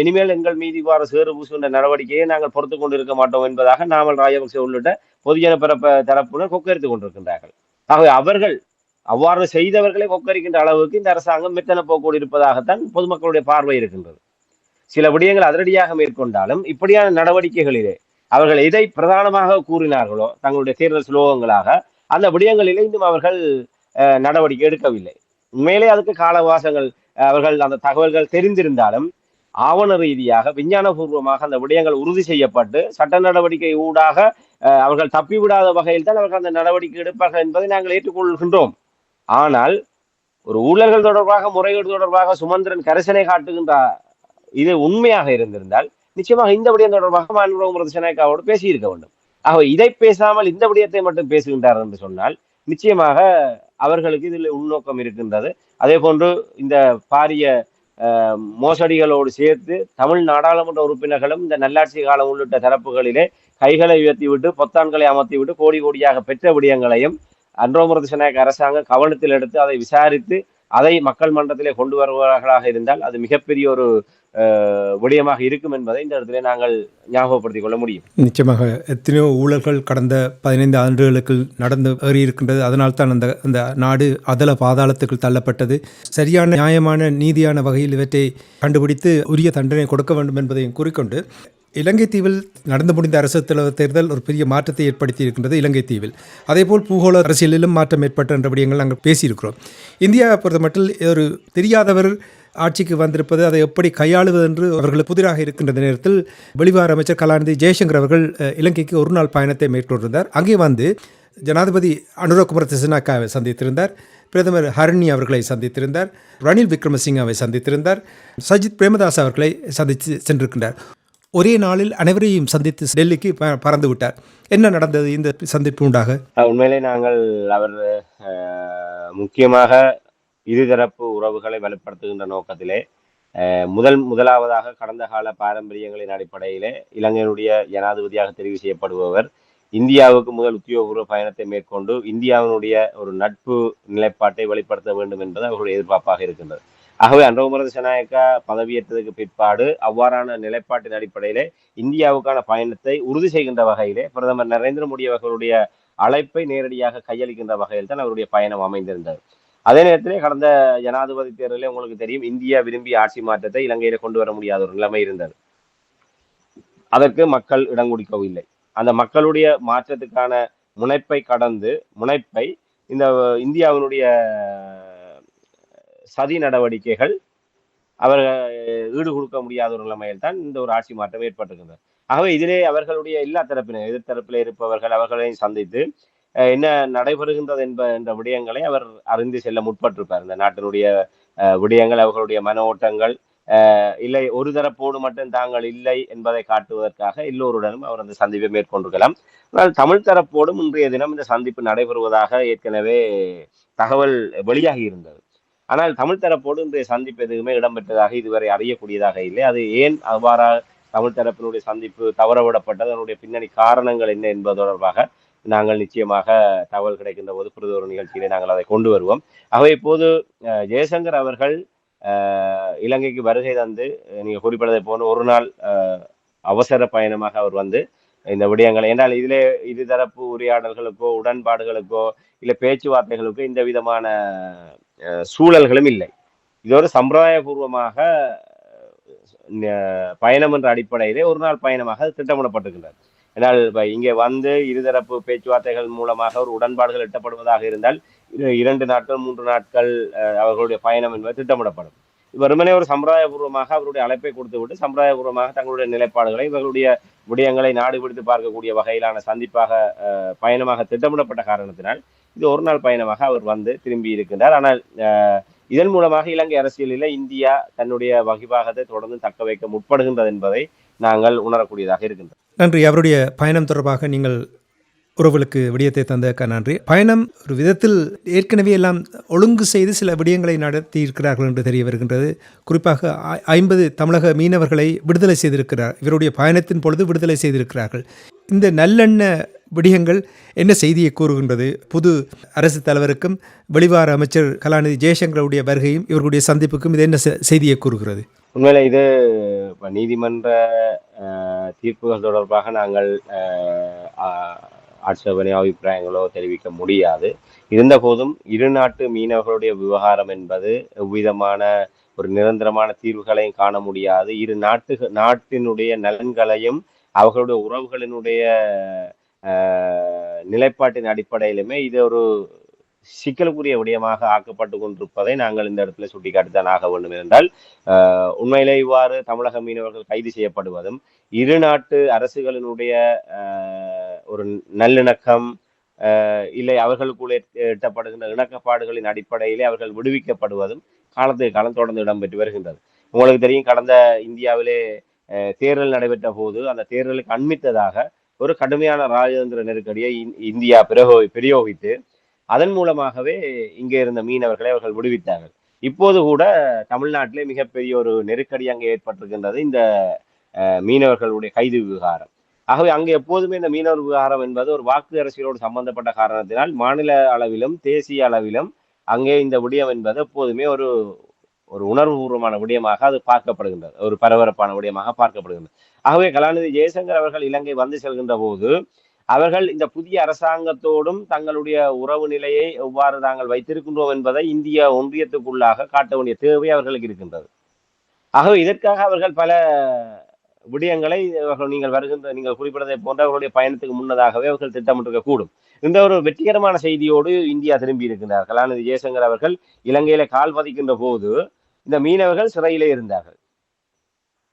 இனிமேல் எங்கள் மீது இவ்வாறு சேறு பூசுகின்ற நடவடிக்கையை நாங்கள் பொறுத்து கொண்டிருக்க மாட்டோம் என்பதாக நாமல் ராஜபக்சே உள்ளிட்ட பொதுஜன பரப்ப தரப்புடன் கொக்கரித்துக் கொண்டிருக்கின்றார்கள். ஆகவே அவர்கள் அவ்வாறு செய்தவர்களை கொக்கரிக்கின்ற அளவுக்கு இந்த அரசாங்கம் மெத்தன போக்கோடு இருப்பதாகத்தான் பொதுமக்களுடைய பார்வை இருக்கின்றது. சில விடயங்கள் அதிரடியாக மேற்கொண்டாலும் இப்படியான நடவடிக்கைகளிலே அவர்கள் எதை பிரதானமாக கூறினார்களோ தங்களுடைய தேர்தல் சுலோகங்களாக அந்த விடயங்களிலே இன்னும் அவர்கள் நடவடிக்கை எடுக்கவில்லை. உண்மையிலே அதுக்கு காலவாசங்கள் அவர்கள் அந்த தகவல்கள் தெரிந்திருந்தாலும் ஆவண ரீதியாக விஞ்ஞானபூர்வமாக அந்த விடயங்கள் உறுதி செய்யப்பட்டு சட்ட நடவடிக்கை ஊடாக அஹ், அவர்கள் தப்பிவிடாத வகையில் தான் அவர்கள் அந்த நடவடிக்கை எடுப்பார்கள் என்பதை நாங்கள் ஏற்றுக்கொள்கின்றோம். ஆனால் ஒரு ஊழல்கள் தொடர்பாக முறைகேடு தொடர்பாக சுமந்திரன் கரிசனை காட்டுகின்ற இது உண்மையாக இருந்திருந்தால் நிச்சயமாக இந்த விடயம் தொடர்பாக மாண்புமிகு செனக்காவோடு பேசியிருக்க வேண்டும். ஆக இதை பேசாமல் இந்த விடயத்தை மட்டும் பேசுகின்றார் என்று சொன்னால் நிச்சயமாக அவர்களுக்கு இதில் உள்நோக்கம் இருக்கின்றது. அதே போன்று இந்த பாரிய மோசடிகளோடு சேர்த்து தமிழ் நாடாளுமன்ற உறுப்பினர்களும் இந்த நல்லாட்சி காலம் உள்ளிட்ட தரப்புகளிலே கைகளை உயர்த்தி விட்டு பொத்தான்களை அமர்த்தி விட்டு கோடி கோடியாக பெற்ற விடயங்களையும் அன்றோமரது அரசாங்கம் கவனத்தில் எடுத்து அதை விசாரித்து அதை மக்கள் மன்றத்திலே கொண்டு வருவார்களாக இருந்தால் அது மிகப்பெரிய ஒரு விடயமாக இருக்கும் என்பதை இந்த இடத்திலே நாங்கள் ஞாபகப்படுத்திக் கொள்ள முடியும். நிச்சயமாக எத்தனையோ ஊழல்கள் கடந்த பதினைந்து ஆண்டுகளுக்கு நடந்து ஏறியிருக்கின்றது. அதனால் தான் அந்த அந்த நாடு அதல பாதாளத்துக்கு தள்ளப்பட்டது. சரியான நியாயமான நீதியான வகையில் இவற்றை கண்டுபிடித்து உரிய தண்டனை கொடுக்க வேண்டும் என்பதையும் கூறிக்கொண்டு இலங்கை தீவில் நடந்து முடிந்த அரசு தலைவர் தேர்தல் ஒரு பெரிய மாற்றத்தை ஏற்படுத்தி இருக்கின்றது இலங்கை தீவில். அதேபோல் பூகோள அரசியலிலும் மாற்றம் ஏற்பட்ட என்ற விடயங்கள் நாங்கள் பேசியிருக்கிறோம். இந்தியாவை பொறுத்தமட்டில் ஒரு தெரியாதவர் ஆட்சிக்கு வந்திருப்பது அதை எப்படி கையாளுவது என்று அவர்கள் புதிராக இருக்கின்ற நேரத்தில் வெளிவார அமைச்சர் கலாநிதி ஜெயசங்கர் அவர்கள் இலங்கைக்கு ஒரு நாள் பயணத்தை மேற்கொண்டிருந்தார். அங்கே வந்து ஜனாதிபதி அனுரகுமார திசனாக்காவை சந்தித்திருந்தார். பிரதமர் ஹரணி அவர்களை சந்தித்திருந்தார். ரணில் விக்ரமசிங்காவை சந்தித்திருந்தார். சஜித் பிரேமதாஸ் அவர்களை சந்தித்து சென்றிருக்கின்றார். ஒரே நாளில் அனைவரையும் சந்தித்து டெல்லிக்கு ப- பறந்து விட்டார். என்ன நடந்தது இந்த சந்திப்பு உண்டாக உண்மையிலே நாங்கள் அவர் முக்கியமாக இருதரப்பு உறவுகளை வலுப்படுத்துகின்ற நோக்கத்திலே முதல் முதலாவதாக கடந்த கால பாரம்பரியங்களின் அடிப்படையிலே இலங்கையினுடைய ஜனாதிபதியாக தெரிவு செய்யப்படுபவர் இந்தியாவுக்கு முதல் உத்தியோகபூர்வ பயணத்தை மேற்கொண்டு இந்தியாவினுடைய ஒரு நட்பு நிலைப்பாட்டை வெளிப்படுத்த வேண்டும் என்பது அவருடைய எதிர்பார்ப்பாக இருக்கின்றது. ஆகவே அன்றகுமரது சனாயக்கா பதவியேற்றதுக்கு பிற்பாடு அவ்வாறான நிலைப்பாட்டின் அடிப்படையிலே இந்தியாவுக்கான பயணத்தை உறுதி செய்கின்ற வகையிலே பிரதமர் நரேந்திர மோடி அவர்களுடைய அழைப்பை நேரடியாக கையளிக்கின்ற வகையில் தான் அவருடைய பயணம் அமைந்திருந்தது. அதே நேரத்திலே கடந்த ஜனாதிபதி தேர்தலில் உங்களுக்கு தெரியும் இந்தியா விரும்பிய ஆட்சி மாற்றத்தை இலங்கையில கொண்டு வர முடியாத ஒரு நிலைமை இருந்தது. அதற்கு மக்கள் இடம் கொடுக்கவில்லை. அந்த மக்களுடைய மாற்றத்துக்கான முனைப்பை கடந்து முனைப்பை இந்த இந்தியாவினுடைய சதி நடவடிக்கைகள் அவர்கள் ஈடு கொடுக்க முடியாத ஒரு நிலைமையில் தான் இந்த ஒரு ஆட்சி மாற்றம் ஏற்பட்டிருக்கின்றது ஆகவே இதிலே அவர்களுடைய எல்லா தரப்பினர் எதிர்த்தரப்பில் இருப்பவர்கள் அவர்களையும் சந்தித்து அஹ், என்ன நடைபெறுகின்றது என்ப என்ற விடயங்களை அவர் அறிந்து செல்ல முற்பட்டிருப்பார். இந்த நாட்டினுடைய அஹ், விடயங்கள் அவர்களுடைய மன ஓட்டங்கள் இல்லை ஒரு தரப்போடு மட்டும் தாங்கள் இல்லை என்பதை காட்டுவதற்காக எல்லோருடனும் அவர் அந்த சந்திப்பை மேற்கொண்டிருக்கலாம். ஆனால் தமிழ் தரப்போடும் இன்றைய தினம் இந்த சந்திப்பு நடைபெறுவதாக ஏற்கனவே தகவல் வெளியாகி இருந்தது. ஆனால் தமிழ் தரப்போடு இன்றைய சந்திப்பு எதுவுமே இடம்பெற்றதாக இதுவரை அறியக்கூடியதாக இல்லை. அது ஏன் அவ்வாறாக தமிழ் தரப்பினுடைய சந்திப்பு தவறவிடப்பட்டது? அதனுடைய பின்னணி காரணங்கள் என்ன என்பது தொடர்பாக நாங்கள் நிச்சயமாக தகவல் கிடைக்கின்ற போது புரிதொரு நிகழ்ச்சியிலே நாங்கள் அதை கொண்டு வருவோம். ஆகவே இப்போது அஹ், ஜெயசங்கர் அவர்கள் இலங்கைக்கு வருகை தந்து நீங்கள் நீங்க குறிப்பிட்டதை போன ஒரு நாள் அஹ், அவசர பயணமாக அவர் வந்து இந்த விடயங்களை என்றால் இதிலே இருதரப்பு உரையாடல்களுக்கோ உடன்பாடுகளுக்கோ இல்லை பேச்சுவார்த்தைகளுக்கோ இந்த விதமான சூழல்களும் இல்லை. இது ஒரு சம்பிரதாயபூர்வமாக பயணம் என்ற அடிப்படையிலே ஒரு நாள் பயணமாக அது திட்டமிடப்பட்டிருக்கின்றது. ஏன்னால் இங்கே வந்து இருதரப்பு பேச்சுவார்த்தைகள் மூலமாக ஒரு உடன்பாடுகள் எட்டப்படுவதாக இருந்தால் இரண்டு நாட்கள் மூன்று நாட்கள் அவர்களுடைய பயணம் என்பது திட்டமிடப்படும். வெறுமனே ஒரு சம்பிரதாயபூர்வமாக அவருடைய அழைப்பை கொடுத்து விட்டு சம்பிரதாயபூர்வமாக தங்களுடைய நிலைப்பாடுகளை இவர்களுடைய விடயங்களை நாடு பிடித்து பார்க்கக்கூடிய வகையிலான சந்திப்பாக பயணமாக திட்டமிடப்பட்ட காரணத்தினால் இது ஒரு நாள் பயணமாக அவர் வந்து திரும்பி இருக்கின்றார். ஆனால் இதன் மூலமாக இலங்கை அரசியலில் இந்தியா தன்னுடைய வகிபாகத்தை தொடர்ந்து தக்க வைக்க முற்படுகின்றது என்பதை நாங்கள் உணரக்கூடியதாக இருக்கின்றோம் நன்றி. அவருடைய பயணம் தொடர்பாக நீங்கள் உறவுகளுக்கு விடயத்தை தந்ததற்காக நன்றி. பயணம் ஒரு விதத்தில் ஏற்கனவே எல்லாம் ஒழுங்கு செய்து சில விடயங்களை நடத்தி இருக்கிறார்கள் என்று தெரிய வருகின்றது. குறிப்பாக ஐம்பது தமிழக மீனவர்களை விடுதலை செய்திருக்கிறார். இவருடைய பயணத்தின் பொழுது விடுதலை செய்திருக்கிறார்கள். இந்த நல்லெண்ண விடயங்கள் என்ன செய்தியை கூறுகின்றது? புது அரசு தலைவருக்கும் வெளிவார அமைச்சர் கலாநிதி ஜெயசங்கருடைய வருகையும் இவர்களுடைய சந்திப்புக்கும் இது என்ன செய்தியை கூறுகிறது? உண்மையில இது இப்போ நீதிமன்ற தீர்ப்புகள் தொடர்பாக நாங்கள் ஆட்சேபனை அபிப்பிராயங்களோ தெரிவிக்க முடியாது. இருந்த போதும் இரு நாட்டு மீனவர்களுடைய விவகாரம் என்பது எவ்விதமான ஒரு நிரந்தரமான தீர்வுகளையும் காண முடியாது. இரு நாட்டு நாட்டினுடைய நலன்களையும் அவர்களுடைய உறவுகளினுடைய நிலைப்பாட்டின் அடிப்படையிலுமே இது ஒரு சிக்கலுக்குரிய விடயமாக ஆக்கப்பட்டு கொண்டிருப்பதை நாங்கள் இந்த இடத்துல சுட்டிக்காட்டித்தான் ஆக வேண்டும் என்றால் ஆஹ், உண்மையிலே இவ்வாறு தமிழக மீனவர்கள் கைது செய்யப்படுவதும் இரு நாட்டு அரசுகளினுடைய ஆஹ், ஒரு நல்லிணக்கம் ஆஹ், இல்லை அவர்களுக்குள்ளே எட்டப்படுகின்ற இணக்கப்பாடுகளின் அடிப்படையிலே அவர்கள் விடுவிக்கப்படுவதும் காலத்துக்கு காலம் தொடர்ந்து இடம்பெற்று வருகின்றது. உங்களுக்கு தெரியும் கடந்த இந்தியாவிலே தேர்தல் நடைபெற்ற போது அந்த தேர்தலுக்கு அண்மித்ததாக ஒரு கடுமையான ராஜதந்திர நெருக்கடியை இந்தியா பிரகோ பிரயோகித்து அதன் மூலமாகவே இங்கே இருந்த மீனவர்களை அவர்கள் விடுவித்தார்கள். இப்போது கூட தமிழ்நாட்டிலே மிகப்பெரிய ஒரு நெருக்கடி அங்கே ஏற்பட்டிருக்கின்றது இந்த மீனவர்களுடைய கைது விவகாரம். ஆகவே அங்கே எப்போதுமே இந்த மீனவர் விவகாரம் என்பது ஒரு வாக்கு அரசியலோடு சம்பந்தப்பட்ட காரணத்தினால் மாநில அளவிலும் தேசிய அளவிலும் அங்கே இந்த விடயம் என்பது எப்போதுமே ஒரு ஒரு உணர்வுபூர்வமான விடயமாக அது பார்க்கப்படுகின்றது. ஒரு பரபரப்பான விடயமாக பார்க்கப்படுகின்றது. ஆகவே கலாநிதி ஜெயசங்கர் அவர்கள் இலங்கை வந்து செல்கின்ற போது அவர்கள் இந்த புதிய அரசாங்கத்தோடும் தங்களுடைய உறவு நிலையை எவ்வாறு தாங்கள் வைத்திருக்கின்றோம் என்பதை இந்திய ஒன்றியத்துக்குள்ளாக காட்ட வேண்டிய தேவை அவர்களுக்கு இருக்கின்றது. ஆகவே இதற்காக அவர்கள் பல விடயங்களை அவர்கள் நீங்கள் வருகின்ற நீங்கள் குறிப்பிட்டதை போன்ற அவர்களுடைய பயணத்துக்கு முன்னதாகவே அவர்கள் திட்டமிட்டிருக்க கூடும் இந்த ஒரு வெற்றிகரமான செய்தியோடு இந்தியா திரும்பி இருக்கின்றார் கலாநிதி ஜெயசங்கர் அவர்கள் இலங்கையில கால் பதிக்கின்ற போது இந்த மீனவர்கள் சிறையிலே இருந்தார்கள்.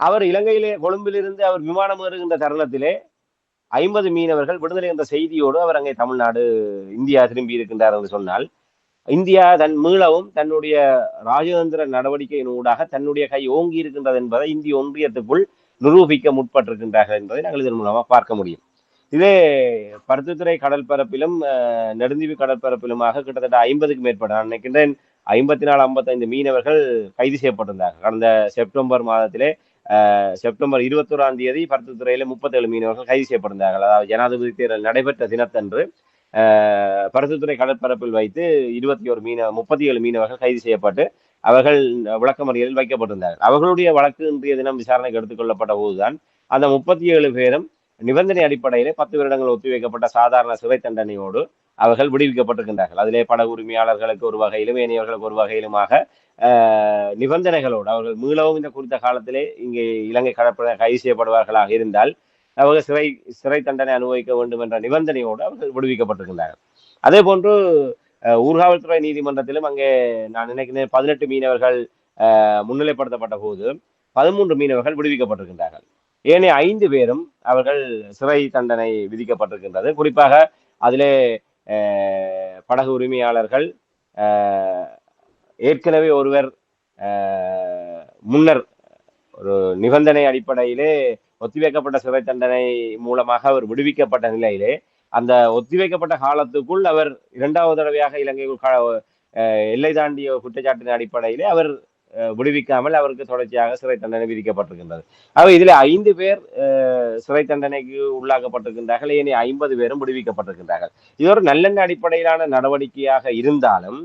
அவர் இலங்கையிலே கொழும்பிலிருந்து அவர் விமானம் ஏறுகின்ற தருணத்திலே ஐம்பது மீனவர்கள் விடுதலை என்ற செய்தியோடு அவர் அங்கே தமிழ்நாடு இந்தியா திரும்பி இருக்கின்றார் என்று சொன்னால் இந்தியா தன் மீளவும் தன்னுடைய ராஜதந்திர நடவடிக்கையின் ஊடாக தன்னுடைய கை ஓங்கி இருக்கின்றது என்பதை இந்திய ஒன்றியத்துக்குள் நிரூபிக்க முற்பட்டிருக்கின்றார்கள் என்பதை நாங்கள் இதன் மூலமாக பார்க்க முடியும். இதே பருத்தித்துறை கடற்பரப்பிலும் நெடுந்தீவு கடற்பரப்பிலுமாக கிட்டத்தட்ட ஐம்பதுக்கு மேற்பட்ட நான் நினைக்கின்றேன் ஐம்பத்தி நாலு ஐம்பத்தைந்து மீனவர்கள் கைது செய்யப்பட்டிருந்தார்கள். கடந்த செப்டம்பர் மாதத்திலே செப்டம்பர் இருபத்தோராம் தேதி பருத்தித்துறையில முப்பத்தேழு மீனவர்கள் கைது செய்யப்பட்டிருந்தார்கள். அதாவது ஜனாதிபதி தேர்தல் நடைபெற்ற தினத்தன்று பருத்தித்துறை கடற்பரப்பில் வைத்து இருபத்தி ஒரு மீன முப்பத்தி ஏழு மீனவர்கள் கைது செய்யப்பட்டு அவர்கள் விளக்கமறியலில் வைக்கப்பட்டிருந்தார்கள். அவர்களுடைய வழக்கு இன்றைய தினம் விசாரணைக்கு எடுத்துக்கொள்ளப்பட்ட போதுதான் அந்த முப்பத்தி ஏழு பேரும் நிபந்தனை அடிப்படையிலே பத்து வருடங்கள் ஒத்திவைக்கப்பட்ட சாதாரண சிறை தண்டனையோடு அவர்கள் விடுவிக்கப்பட்டிருக்கின்றார்கள். அதிலே பட உரிமையாளர்களுக்கு ஒரு வகையிலும் ஏனையவர்களுக்கு ஒரு வகையிலுமாக நிபந்தனைகளோடு அவர்கள் மீளவும் இந்த குறித்த காலத்திலே இங்கே இலங்கை கடற்படை கைது செய்யப்படுவார்களாக இருந்தால் அவர்கள் சிறை சிறை தண்டனை அனுபவிக்க வேண்டும் என்ற நிபந்தனையோடு அவர்கள் விடுவிக்கப்பட்டிருக்கின்றார்கள். அதே போன்று அஹ், ஊர்காவல்துறை நீதிமன்றத்திலும் அங்கே நான் நினைக்கிறேன் பதினெட்டு மீனவர்கள் அஹ், முன்னிலைப்படுத்தப்பட்ட போது பதிமூன்று மீனவர்கள் விடுவிக்கப்பட்டிருக்கின்றார்கள். ஏனைய ஐந்து பேரும் அவர்கள் சிறை தண்டனை விதிக்கப்பட்டிருக்கின்றது. குறிப்பாக அதிலே படகு உரிமையாளர்கள் ஏற்கனவே ஒருவர் முன்னர் ஒரு நிபந்தனை அடிப்படையிலே ஒத்திவைக்கப்பட்ட சிறை தண்டனை மூலமாக அவர் விடுவிக்கப்பட்ட நிலையிலே அந்த ஒத்திவைக்கப்பட்ட காலத்துக்குள் அவர் இரண்டாவது தடவையாக இலங்கைக்குள் அஹ், எல்லை தாண்டிய குற்றச்சாட்டின் அடிப்படையிலே அவர் விடுவிக்காமல் அவருக்கு தொடர்ச்சியாக சிறை தண்டனை விதிக்கப்பட்டிருக்கின்றது. ஆக இதில் ஐந்து பேர் சிறை தண்டனைக்கு உள்ளாக்கப்பட்டிருக்கின்றார்கள். இனி ஐம்பது பேரும் விடுவிக்கப்பட்டிருக்கின்றார்கள். இது ஒரு நல்லெண்ண அடிப்படையிலான நடவடிக்கையாக இருந்தாலும்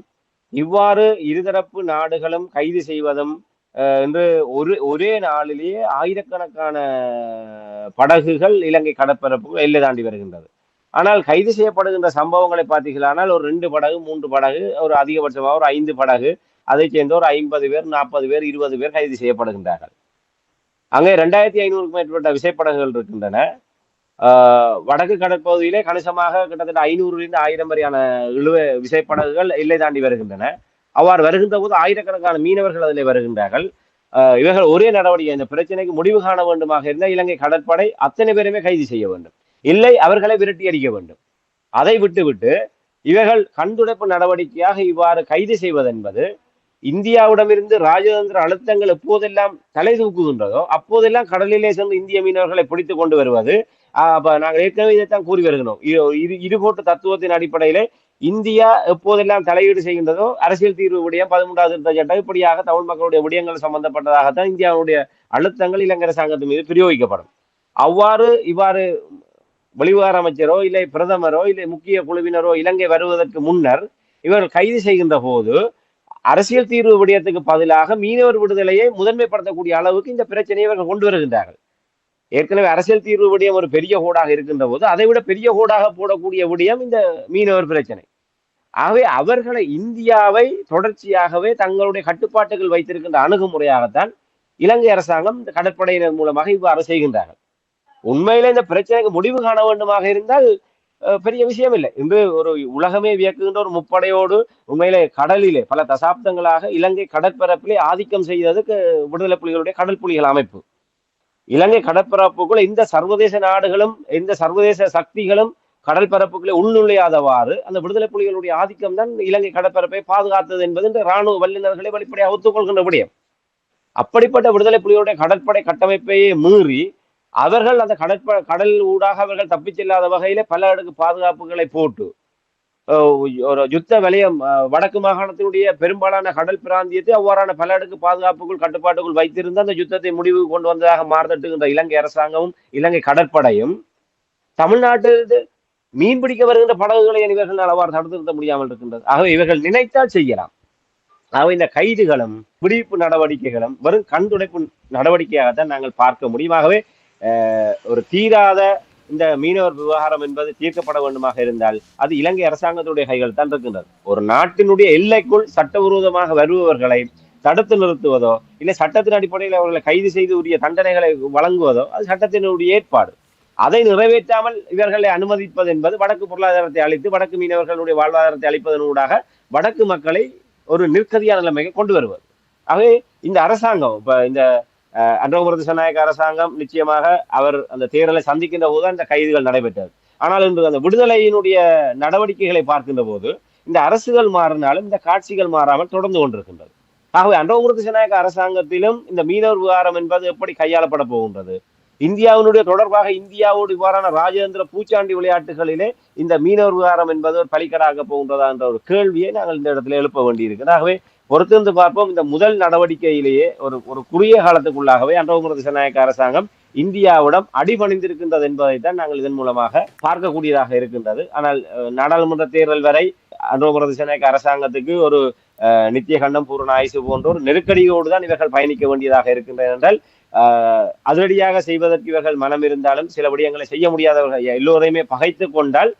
இவ்வாறு இருதரப்பு நாடுகளும் கைது செய்வதும் அஹ், என்று ஒரு ஒரே நாளிலேயே ஆயிரக்கணக்கான படகுகள் இலங்கை கடற்பரப்புக்கு எல்லை தாண்டி வருகின்றது. ஆனால் கைது செய்யப்படுகின்ற சம்பவங்களை பார்த்தீர்களானால் ஒரு ரெண்டு படகு மூன்று படகு ஒரு அதிகபட்சமாக ஒரு ஐந்து படகு அதைச் சேர்ந்த ஒரு ஐம்பது பேர் நாற்பது பேர் இருபது பேர் கைது செய்யப்படுகின்றார்கள். அங்கே ரெண்டாயிரத்தி ஐநூறுக்கும் மேற்பட்ட விசைப்படகுகள் இருக்கின்றன. ஆஹ் வடக்கு கடற்பகுதியிலே கணிசமாக கிட்டத்தட்ட ஐநூறுலேருந்து ஆயிரம் வரையான இழுவ விசைப்படகுகள் எல்லை தாண்டி வருகின்றன. அவ்வாறு வருகின்ற போது ஆயிரக்கணக்கான மீனவர்கள் அதில் வருகின்றார்கள். இவர்கள் ஒரே நடவடிக்கை இந்த பிரச்சனைக்கு முடிவு காண வேண்டுமாக இருந்தால் இலங்கை கடற்படை அத்தனை பேருமே கைது செய்ய வேண்டும். இல்லை அவர்களை விரட்டி அடிக்க வேண்டும். அதை விட்டுவிட்டு இவர்கள் கண்துடைப்பு நடவடிக்கையாக இவ்வாறு கைது செய்வதென்பது இந்தியாவிடமிருந்து ராஜதந்திர அழுத்தங்கள் எப்போதெல்லாம் தலை தூக்குகின்றதோ அப்போதெல்லாம் கடலிலே சென்று இந்திய மீனவர்களை பிடித்து கொண்டு வருவது ஆஹ் நாங்கள் ஏற்கனவே இதைத்தான் கூறி வருகிறோம். இரு இருகோட்டு தத்துவத்தின் அடிப்படையிலே இந்தியா எப்போதெல்லாம் தலையீடு செய்கின்றதோ அரசியல் தீர்வு விடயம் பதிமூன்றாவது திருத்த சட்டம் இப்படியாக தமிழ் மக்களுடைய விடயங்கள் சம்பந்தப்பட்டதாகத்தான் இந்தியாவுடைய அழுத்தங்கள் இலங்கை அரசாங்கத்தின் மீது பிரயோகிக்கப்படும். அவ்வாறு இவ்வாறு வெளிவார அமைச்சரோ இல்லை பிரதமரோ இல்லை முக்கிய குழுவினரோ இலங்கை வருவதற்கு முன்னர் இவர்கள் கைது செய்கின்ற போது அரசியல் தீர்வு விடயத்துக்கு பதிலாக மீனவர் விடுதலையை முதன்மைப்படுத்தக்கூடிய அளவுக்கு இந்த பிரச்சனையை இவர்கள் கொண்டு வருகின்றார்கள். ஏற்கனவே அரசியல் தீர்வு விடயம் ஒரு பெரிய கோடாக இருக்கின்ற போது அதை விட பெரிய கோடாக போடக்கூடிய விடயம் இந்த மீனவர் பிரச்சனை. ஆகவே அவர்களை இந்தியாவை தொடர்ச்சியாகவே தங்களுடைய கட்டுப்பாட்டுகள் வைத்திருக்கின்ற அணுகுமுறையாகத்தான் இலங்கை அரசாங்கம் இந்த கடற்படையினர் மூலமாக இவ்வாறு செய்கின்றார்கள். உண்மையிலே இந்த பிரச்சனைக்கு முடிவு காண வேண்டுமாக இருந்தால் பெரிய விஷயம் இல்லை இன்று ஒரு உலகமே வியக்குகின்ற ஒரு முப்படையோடு உண்மையிலே கடலிலே பல தசாப்தங்களாக இலங்கை கடற்பரப்பிலே ஆதிக்கம் செய்ததுக்கு விடுதலை புலிகளுடைய கடல் புலிகள் அமைப்பு இலங்கை கடற்பரப்புக்குள்ள இந்த சர்வதேச நாடுகளும் இந்த சர்வதேச சக்திகளும் கடல் பரப்புக்குள்ளே உள்நுழையாதவாறு அந்த விடுதலை புலிகளுடைய ஆதிக்கம் தான் இலங்கை கடற்பரப்பை பாதுகாத்தது என்பது இந்த ராணுவ வல்லுநர்களை வெளிப்படையாக ஒத்துக்கொள்கின்ற விடயம் அப்படிப்பட்ட விடுதலை புலிகளுடைய கடற்படை கட்டமைப்பையே மீறி அவர்கள் அந்த கடற்ப கடல் ஊடாக அவர்கள் தப்பிச் செல்லாத வகையில பல அடுக்கு பாதுகாப்புகளை போட்டு ஒரு யுத்த வலயம் வடக்கு மாகாணத்தினுடைய பெரும்பாலான கடல் பிராந்தியத்தை அவ்வாறான பல அடுக்கு பாதுகாப்புக்குள் கட்டுப்பாட்டுக்குள் வைத்திருந்து அந்த யுத்தத்தை முடிவுக்கு கொண்டு வந்ததாக மாறுதட்டுகின்ற இலங்கை அரசாங்கமும் இலங்கை கடற்படையும் தமிழ்நாட்டிலிருந்து மீன் பிடிக்க வருகின்ற படகுகளை இவர்கள் அளவாறு தடுத்து நிறுத்த முடியாமல் இருக்கின்றது? ஆகவே இவர்கள் நினைத்தால் செய்யலாம். ஆகவே இந்த கைதுகளும் பிடிப்பு நடவடிக்கைகளும் வெறும் கண்துடைப்பு நடவடிக்கையாகத்தான் நாங்கள் பார்க்க முடியும். ஆகவே ஒரு தீராத இந்த மீனவர் விவகாரம் என்பது தீர்க்கப்பட வேண்டுமாக இருந்தால் அது இலங்கை அரசாங்கத்துடைய கைகள் தான் இருக்கின்றது. ஒரு நாட்டினுடைய எல்லைக்குள் சட்டவிரோதமாக வருபவர்களை தடுத்து நிறுத்துவதோ இல்லை சட்டத்தின் அடிப்படையில் அவர்களை கைது செய்து உரிய தண்டனைகளை வழங்குவதோ அது சட்டத்தினுடைய ஏற்பாடு. அதை நிறைவேற்றாமல் இவர்களை அனுமதிப்பது என்பது வடக்கு பொருளாதாரத்தை அளித்து வடக்கு மீனவர்களுடைய வாழ்வாதாரத்தை அளிப்பதனூடாக வடக்கு மக்களை ஒரு நிற்கதியான நிலைமைக்கு கொண்டு வருவது. ஆகவே இந்த அரசாங்கம் இப்ப இந்த அன்றகுமர திசநாயக்க அரசாங்கம் நிச்சயமாக அவர் அந்த தேர்தலை சந்திக்கின்ற போது அந்த கைதுகள் நடைபெற்றது. ஆனால் இன்று அந்த விடுதலையினுடைய நடவடிக்கைகளை பார்க்கின்ற போது இந்த அரசுகள் மாறினாலும் இந்த காட்சிகள் மாறாமல் தொடர்ந்து கொண்டிருக்கின்றது. ஆகவே அன்றகுமர திசநாயக்க அரசாங்கத்திலும் இந்த மீனவர் விவகாரம் என்பது எப்படி கையாளப்பட போகின்றது? இந்தியாவினுடைய தொடர்பாக இந்தியாவோடு இவ்வாறான ராஜேந்திர பூச்சாண்டி விளையாட்டுகளிலே இந்த மீனவர் விவகாரம் என்பது ஒரு பலிக்கடாக போகின்றதா என்ற ஒரு கேள்வியை நாங்கள் இந்த இடத்துல எழுப்ப வேண்டியிருக்கிறது. ஆகவே பொறுத்திருந்து பார்ப்போம். இந்த முதல் நடவடிக்கையிலேயே ஒரு ஒரு குறுகிய காலத்துக்குள்ளாகவே அன்றகுமர திசநாயக்க அரசாங்கம் இந்தியாவிடம் அடிபணிந்திருக்கின்றது என்பதைத்தான் நாங்கள் இதன் மூலமாக பார்க்கக்கூடியதாக இருக்கின்றது. ஆனால் நாடாளுமன்ற தேர்தல் வரை அன்றகுமர திசநாயக்க அரசாங்கத்துக்கு ஒரு அஹ், நித்திய கண்டம் பூரண ஆயுசு போன்ற ஒரு நெருக்கடியோடு தான் இவர்கள் பயணிக்க வேண்டியதாக இருக்கின்றன என்றால் அதிரடியாக செய்வதற்கு இவர்கள் மனம் இருந்தாலும் சில விடயங்களை செய்ய முடியாதவர்கள் எல்லோரையுமே பகைத்து கொண்டால்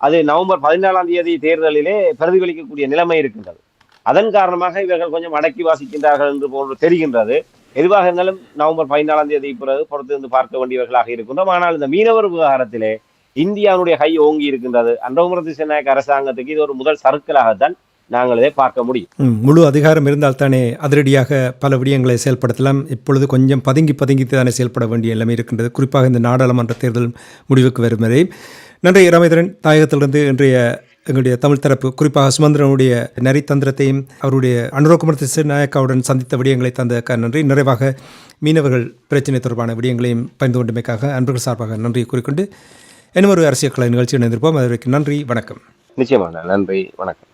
அது நவம்பர் பதினாலாம் தேதி தேர்தலிலே பிரதிபலிக்கக்கூடிய நிலைமை இருக்கின்றது. அதன் காரணமாக இவர்கள் கொஞ்சம் அடக்கி வாசிக்கின்றார்கள் என்று போன்று தெரிகின்றது. எதுவாக இருந்தாலும் நவம்பர் பதினாலாம் தேதி பிறகு பொறுத்திருந்து பார்க்க வேண்டியவர்களாக இருக்கின்றோம். ஆனால் இந்த மீனவர் விவகாரத்திலே இந்தியாவுடைய கை ஓங்கி இருக்கின்றது. அன்றகுமர திசநாயக்க அரசாங்கத்துக்கு இது ஒரு முதல் சருக்களாகத்தான் நாங்கள் இதை பார்க்க முடியும். முழு அதிகாரம் இருந்தால் தானே அதிரடியாக பல விடயங்களை செயல்படுத்தலாம். இப்பொழுது கொஞ்சம் பதுங்கி பதுங்கி தானே செயல்பட வேண்டிய எல்லாமே இருக்கின்றது. குறிப்பாக இந்த நாடாளுமன்ற தேர்தல் முடிவுக்கு வரும் வரை நன்றி ரமேந்திரன். தாயகத்திலிருந்து இன்றைய எங்களுடைய தமிழ் தரப்பு குறிப்பாக சுமந்திரனுடைய நரித்தந்திரத்தையும் அவருடைய அனுரோகுமர் நாயக்காவுடன் சந்தித்த விடயங்களை தந்ததற்காக நன்றி. நிறைவாக மீனவர்கள் பிரச்சினை தொடர்பான விடயங்களையும் பகிர்ந்து கொண்டமைக்காக அன்பர்கள் சார்பாக நன்றி கூறிக்கொண்டு இன்னும் ஒரு அரசியல் கலை நிகழ்ச்சி இணைந்திருப்போம் அதற்கு நன்றி வணக்கம். நிச்சயமான நன்றி வணக்கம்.